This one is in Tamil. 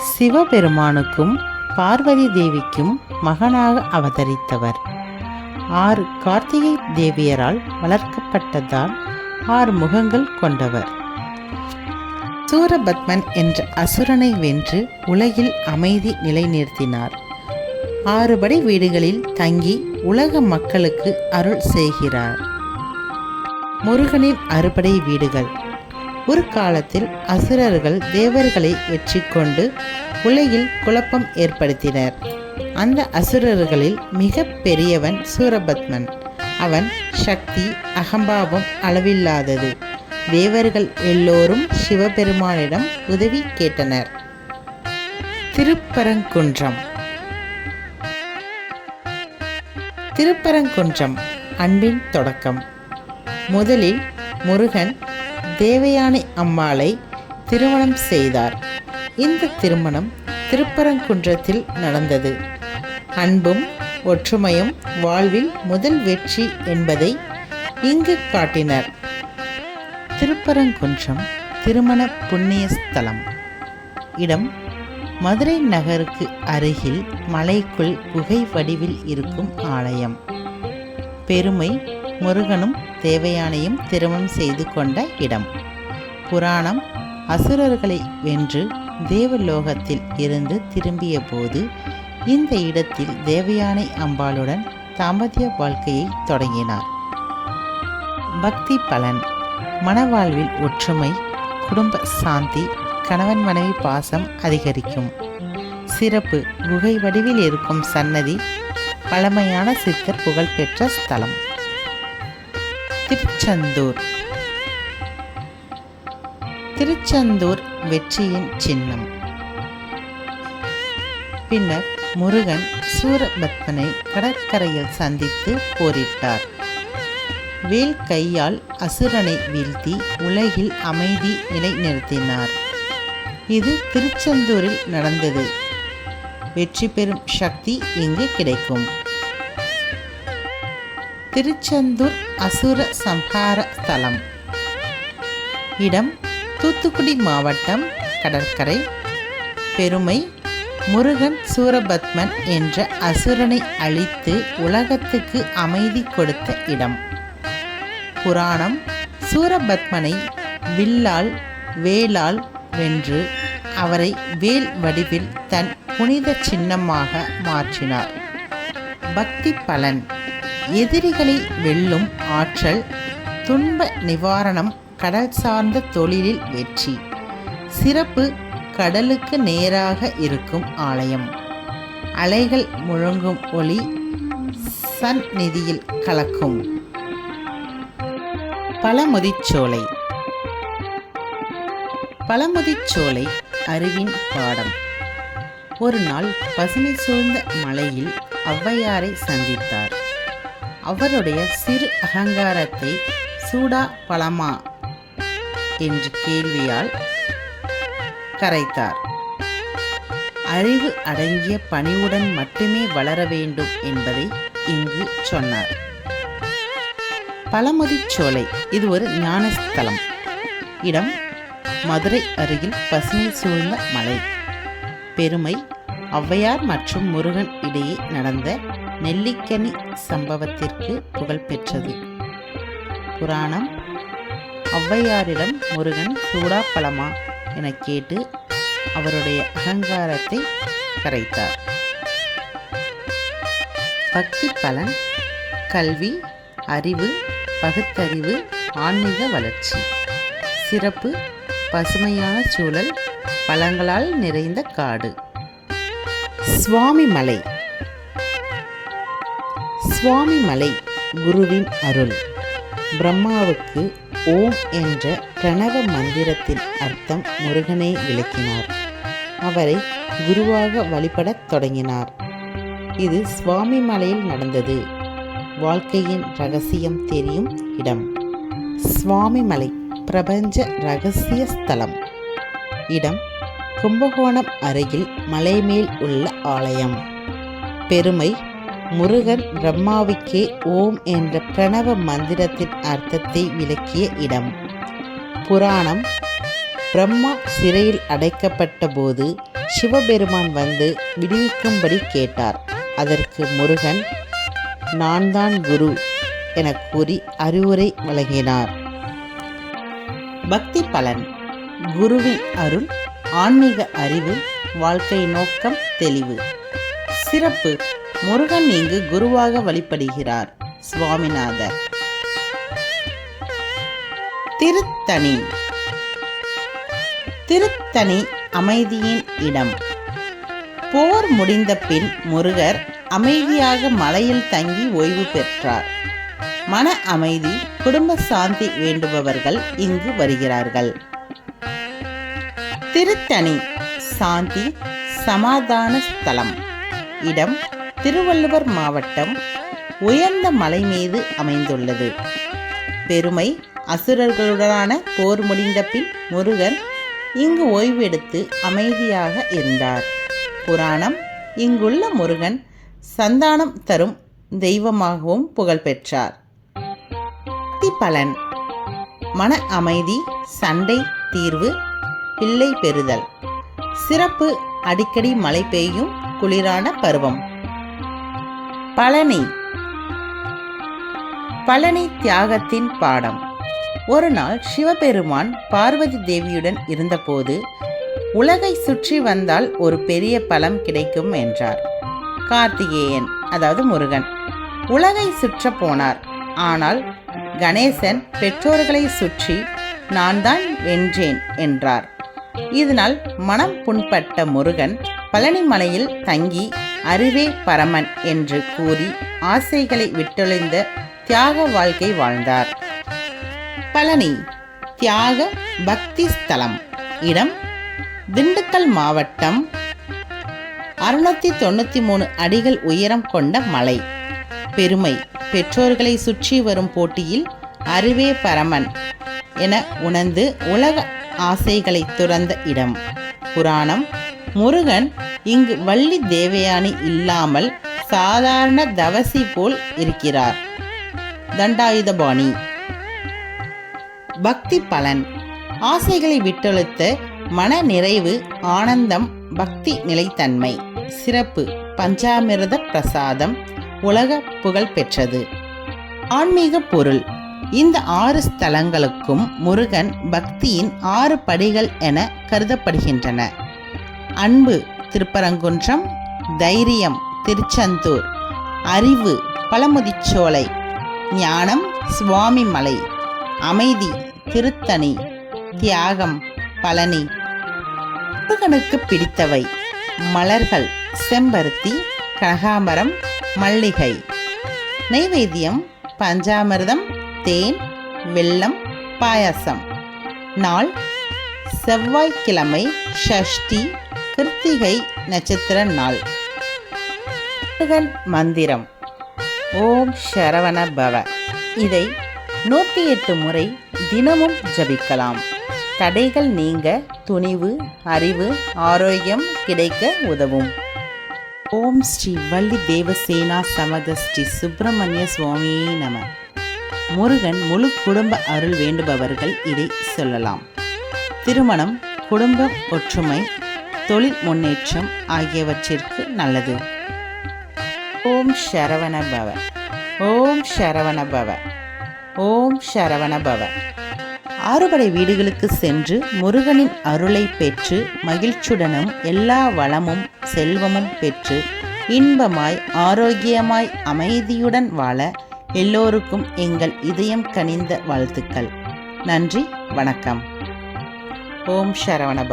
சிவபெருமானுக்கும் பார்வதி தேவிக்கும் மகனாக அவதரித்தவர். ஆறு கார்த்திகை தேவியரால் வளர்க்கப்பட்டதால் ஆறு முகங்கள் கொண்டவர். சூரபத்மன் என்ற அசுரனை வென்று உலகில் அமைதி நிலைநிறுத்தினார். ஆறுபடை வீடுகளில் தங்கி உலக மக்களுக்கு அருள் செய்கிறார். முருகனின் அறுபடை வீடுகள். ஒரு காலத்தில் அசுரர்கள் தேவர்களை வெற்றி கொண்டு உலகில் குழப்பம் ஏற்படுத்தினர். அந்த அசுரர்களில் மிக பெரியவன் சூரபத்மன். அவன் சக்தி அகம்பாவம் அளவில்லாதது. தேவர்கள் எல்லோரும் சிவபெருமானிடம் உதவி கேட்டனர். திருப்பரங்குன்றம். திருப்பரங்குன்றம் அன்பின் தொடக்கம். முதலில் முருகன் தேவயானி அம்மாளை திருமணம் செய்தார். இந்த திருமணம் திருப்பரங்குன்றத்தில் நடந்தது. அன்பும் ஒற்றுமையும் வாழ்வில் முதல் வெற்றி என்பதை இங்கு காட்டினர். திருப்பரங்குன்றம் திருமண புண்ணிய ஸ்தலம். இடம் மதுரை நகருக்கு அருகில் மலைக்குள் குகை வடிவில் இருக்கும் ஆலயம். பெருமை முருகனும் தேவயானையும் திருமணம் செய்து கொண்ட இடம். புராணம் அசுரர்களை வென்று தேவலோகத்தில் இருந்து திரும்பிய போது இந்த இடத்தில் தேவயானை அம்பாளுடன் தாம்பத்திய வாழ்க்கையை தொடங்கினார். பக்தி பலன் மனவாழ்வில் ஒற்றுமை குடும்ப சாந்தி கணவன் மனைவி பாசம் அதிகரிக்கும். சிறப்பு குகை வடிவில் இருக்கும் சன்னதி பழமையான சித்தர் புகழ்பெற்ற ஸ்தலம். திருச்செந்தூர். திருச்செந்தூர் வெற்றியின் சின்னம். பின்னர் முருகன் சூரபத்மனை கடற்கரையில் சந்தித்து போரிட்டார். வேல் கையால் அசுரனை வீழ்த்தி உலகில் அமைதி நிலைநிறுத்தினார். இது திருச்செந்தூரில் நடந்தது. வெற்றி பெறும் சக்தி இங்கு கிடைக்கும். திருச்செந்தூர் அசுர சம்ஹார ஸ்தலம். இடம் தூத்துக்குடி மாவட்டம் கடற்கரை. பெருமை முருகன் சூரபத்மன் என்ற அசுரனை அழித்து உலகத்துக்கு அமைதி கொடுத்த இடம். புராணம் சூரபத்மனை வில்லால் வேலால் வென்று அவரை வேல் வடிவில் தன் புனித சின்னமாக மாற்றினார். பக்தி பலன். எதிரிகளை வெல்லும் ஆற்றல் துன்ப நிவாரணம் கடல் சார்ந்த தொழிலில் வெற்றி. சிறப்பு கடலுக்கு நேராக இருக்கும் ஆலயம். அலைகள் முழங்கும் ஒளி சந்நிதியில் கலக்கும். பழமுதிச்சோலை பழமுதிச்சோலை அறிவின் பாடம். ஒரு நாள் பசுமை சூழ்ந்த மலையில் ஔவையாரை சந்தித்தார். அவருடைய சிறு அகங்காரத்தை சூடா பழமா என்ற கேள்வியால் கரைத்தார். அறிவு அடங்கிய பணிவுடன் மட்டுமே வளர வேண்டும் என்பதை இங்கு சொன்னார். பழமுதிர்ச்சோலை இது ஒரு ஞானஸ்தலம். இடம் மதுரை அருகில் பசுமை சூழ்ந்த மலை. பெருமை ஔவையார் மற்றும் முருகன் இடையே நடந்த நெல்லிக்கனி சம்பவத்திற்கு புகழ்பெற்றது புராணம் ஔவையாரிடம் முருகன் சூடா பழமா என கேட்டு அவருடைய அகங்காரத்தை கரைத்தார். பக்தி பலன் கல்வி அறிவு பகுத்தறிவு ஆன்மீக வளர்ச்சி. சிறப்பு பசுமையான சூழல் பழங்களால் நிறைந்த காடு. சுவாமி மலை சுவாமி மலை குருவின் அருள். பிரம்மாவுக்கு ஓம் என்ற பிரணவ மந்திரத்தின் அர்த்தம் முருகனை விளக்கினார். அவரை குருவாக வழிபடத் தொடங்கினார். இது சுவாமி மலையில் நடந்தது. வாழ்க்கையின் ரகசியம் தெரியும் இடம். சுவாமி மலை பிரபஞ்ச ரகசிய ஸ்தலம். இடம் கும்பகோணம் அருகில் மலைமேல் உள்ள ஆலயம். பெருமை முருகன் பிரம்மாவுக்கே ஓம் என்ற பிரணவ மந்திரத்தின் அர்த்தத்தை விளக்கிய இடம். புராணம் பிரம்மா சிறையில் அடைக்கப்பட்ட போது சிவபெருமான் வந்து விடுவிக்கும்படி கேட்டார். அதற்கு முருகன் நான் தான் குரு என கூறி அறிவுரை வழங்கினார். பக்தி பலன் குருவின் அருள் ஆன்மீக அறிவு வாழ்க்கை நோக்கம் தெளிவு. சிறப்பு முருகன் இங்கு குருவாக வழிபடுகிறார். சுவாமிநாதர். திருத்தணி. திருத்தணி அமைதியின் இடம். போர் முடிந்த பின் முருகர் அமைதியாக மலையில் தங்கி ஓய்வு பெற்றார். மன அமைதி குடும்ப சாந்தி வேண்டுபவர்கள் இங்கு வருகிறார்கள். திருத்தணி சாந்தி சமாதான ஸ்தலம். இடம் திருவள்ளுவர் மாவட்டம் உயர்ந்த மலை மீது அமைந்துள்ளது. பெருமை அசுரர்களுடனான போர் முடிந்த பின் முருகன் இங்கு ஓய்வெடுத்து அமைதியாக இருந்தார். புராணம் இங்குள்ள முருகன் சந்தானம் தரும் தெய்வமாகவும் புகழ்பெற்றார் பலன் மன அமைதி சண்டை தீர்வு பிள்ளை பெறுதல் சிறப்பு அடிக்கடி மழை பெய்யும் குளிரான பருவம். பழனி. பழனி தியாகத்தின் பாடம். ஒரு நாள் சிவபெருமான் பார்வதி தேவியுடன் இருந்தபோது உலகை சுற்றி வந்தால் ஒரு பெரிய பலம் கிடைக்கும் என்றார். கார்த்திகேயன் அதாவது முருகன் உலகை சுற்ற போனார். ஆனால் கணேசன் பெற்றோர்களை சுற்றி நான் தான் வென்றேன் என்றார். இதனால் மனம் புண்பட்ட முருகன் பழனிமலையில் தங்கி அறிவே பரமன் என்று கூறி ஆசைகளை விட்டொழிந்த தியாக வாழ்க்கை வாழ்ந்தார். பழனி தியாக பக்தி ஸ்தலம் இடம் திண்டுக்கல் மாவட்டம் அறுநூத்தி தொண்ணூற்றி மூணு அடிகள் உயரம் கொண்ட மலை. பெருமை பெற்றோர்களை சுற்றி வரும் போட்டியில் அறிவே பரமன் என உணர்ந்து உலக ஆசைகளை துறந்த இடம். புராணம் முருகன் இங்கு வள்ளி தேவயானி இல்லாமல் சாதாரண தவசி போல் இருக்கிறார். தண்டாயுதபாணி பக்தி பலன். ஆசைகளை விட்டொழுத்த மன நிறைவு ஆனந்தம் பக்தி நிலைத்தன்மை சிறப்பு பஞ்சாமிரத பிரசாதம் உலக புகழ் பெற்றது. ஆன்மீக பொருள். இந்த ஆறு ஸ்தலங்களுக்கும் முருகன் பக்தியின் ஆறு படிகள் என கருதப்படுகின்றன. அன்பு திருப்பரங்குன்றம் தைரியம் திருச்செந்தூர் அறிவு பழமுதிச்சோலை ஞானம் சுவாமி மலை அமைதி திருத்தணி தியாகம் பழனி. முருகனுக்கு பிடித்தவை மலர்கள் செம்பருத்தி கனகாமரம் மல்லிகை. நைவேத்தியம் பஞ்சாமிர்தம் தேன் வெல்லம் பாயாசம். நாள் செவ்வாய்க்கிழமை ஷஷ்டி கிருத்திகை நட்சத்திர நாள். மந்திரம். ஓம் சரவண பவ. இதை நூற்றி எட்டு முறை தினமும் ஜபிக்கலாம். தடைகள் நீங்க துணிவு அறிவு ஆரோக்கியம் கிடைக்க உதவும். ஓம் ஸ்ரீ வள்ளி தேவசேனா சமத ஸ்ரீ சுப்பிரமணிய சுவாமியே நம. முருகன் முழு குடும்ப அருள் வேண்டுபவர்கள் இதை சொல்லலாம். திருமணம் குடும்ப ஒற்றுமை தொழில் முன்னேற்றம் ஆகியவற்றிற்கு நல்லது. ஓம் சரவண பவ. ஓம் சரவண பவ. ஓம் சரவண பவ. ஆறுபடை வீடுகளுக்கு சென்று முருகனின் அருளை பெற்று மகிழ்ச்சியுடனும் எல்லா வளமும் செல்வமும் பெற்று இன்பமாய் ஆரோக்கியமாய் அமைதியுடன் வாழ எல்லோருக்கும் எங்கள் இதயம் கனிந்த வாழ்த்துக்கள். நன்றி வணக்கம். ஓம் சரவண